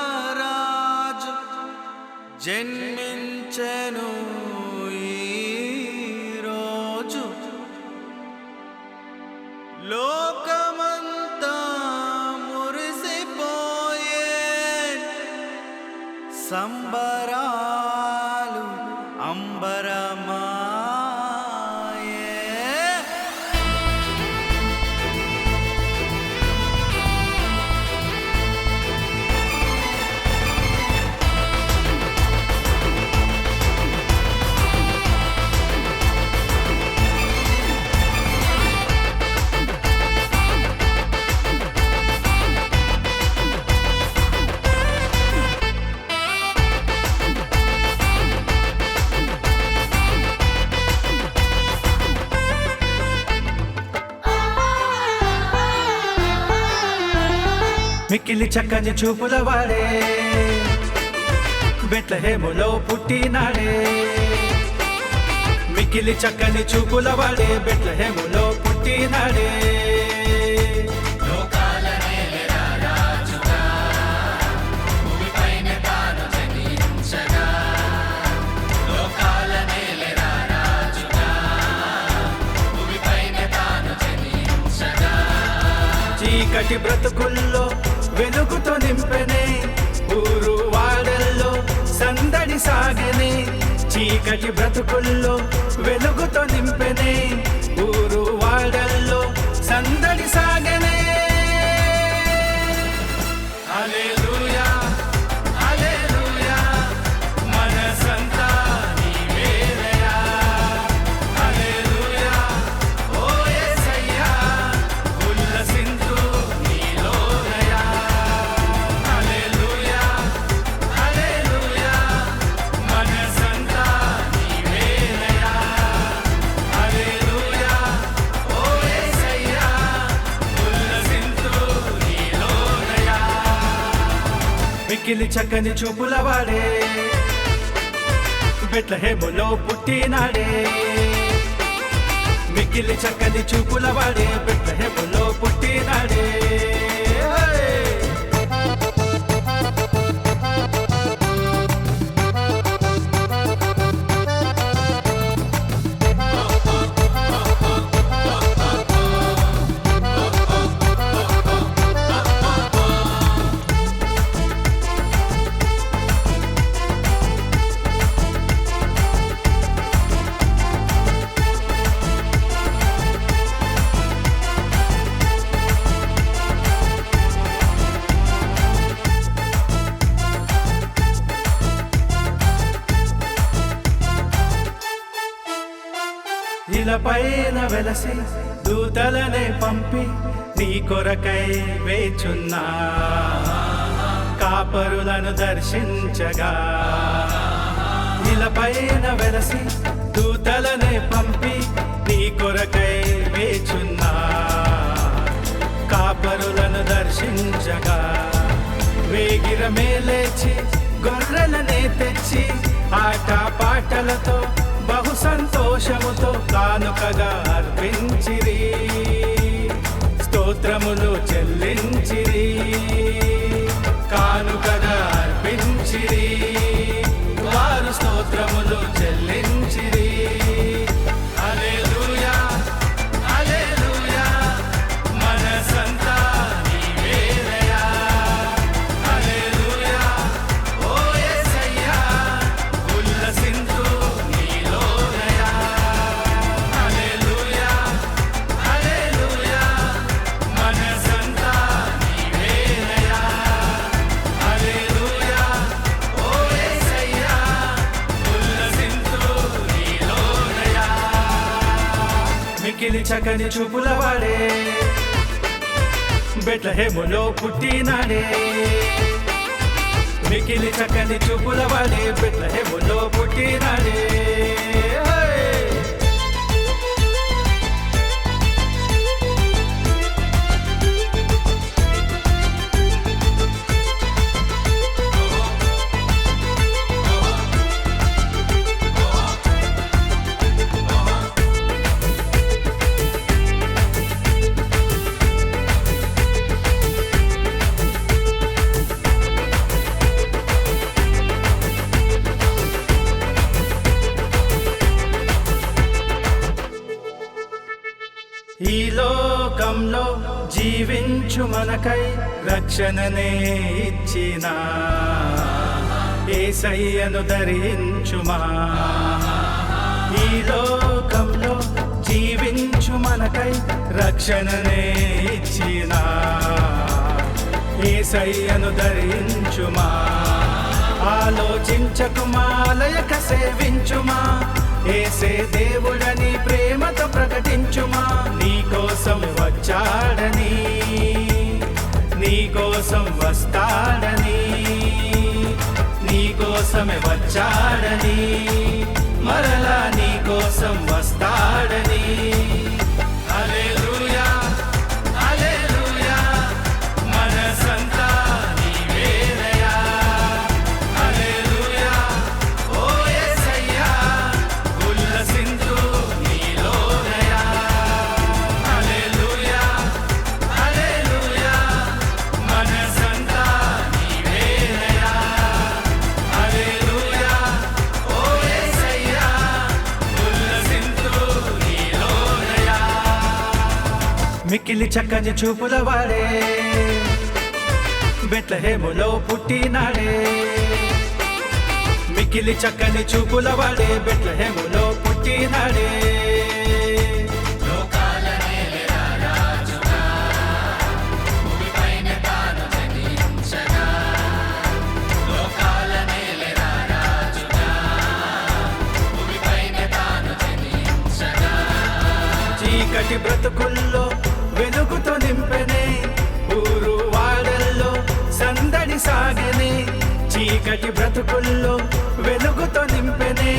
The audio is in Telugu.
లోకాలనేలేరారాజు జన్మించెను ఈరోజు లోకమంతా మురిసిపోయే సంబరాలు అంబరం మిక్కిలి చక్కని చూపుల వాడే. బెట్లహేములో పుట్టినాడే. మిక్కిలి చక్కని చూపుల వాడే బెట్లహేములో పుట్టినాడే. చీకటి బ్రతుకుల్లో వెలుగుతో నింపెనే ఊరు వాడల్లో సందడి సాగనే చీకటి బ్రతుకుల్లో వెలుగుతో నింపెనే ఊరు వాడల్లో సందడి సాగనే. హల్లెలూయా. మిక్కిలి చక్కని చూపుల వాడే. బెట్లహేములో పుట్టినాడే మిక్కిలి చక్కని చూపుల వాడే. బెట్లహేములో పుట్టినాడే పైన వెలసి దూతలనే పంపి నీ కొరకై వేచున్నా. కాపరులను దర్శించగా. పైన వెలసి దూతలనే పంపి నీ కొరకై వేచున్నా. కాపరులను దర్శించగా. వేగిరమే లేచి గొర్రెలనే తెచ్చి ఆట పాటలతో సంతోషముతో కానుకగా అర్పించిరి. స్తోత్రములు చెల్లించిరి. కాను మికిలి చక్కని చూపుల వాడే. బెట్లహేములో పుట్టినాడే మికిలి చక్కని చూపుల వాడే బెట్లహేములో పుట్టినాడే హే! జీవించు మనకై రక్షణనే ఇచ్చిన. ఏసయ్యను ధరించుమా. ఈ లోకంలో జీవించు మనకై రక్షణనే ఇచ్చిన. ఏసయ్యను ధరించుమా. ఆలోచించకుమా లయక సేవించుమా. ఏసే దేవుడు కోసం వస్తాడని నీ కోసమే వచ్చాడని. మిక్కిలి చక్కని చూపుల వాడే. బెట్లహేములో పుట్టినాడే. మిక్కిలి చక్కని చూపుల వాడే బెట్లహేములో పుట్టినాడే. చీకటి బ్రతుకుల్లో వెలుగుతో నింపెనే ఊరు వాడల్లో సందడి సాగనే చీకటి బ్రతుకుల్లో వెలుగుతో నింపెనే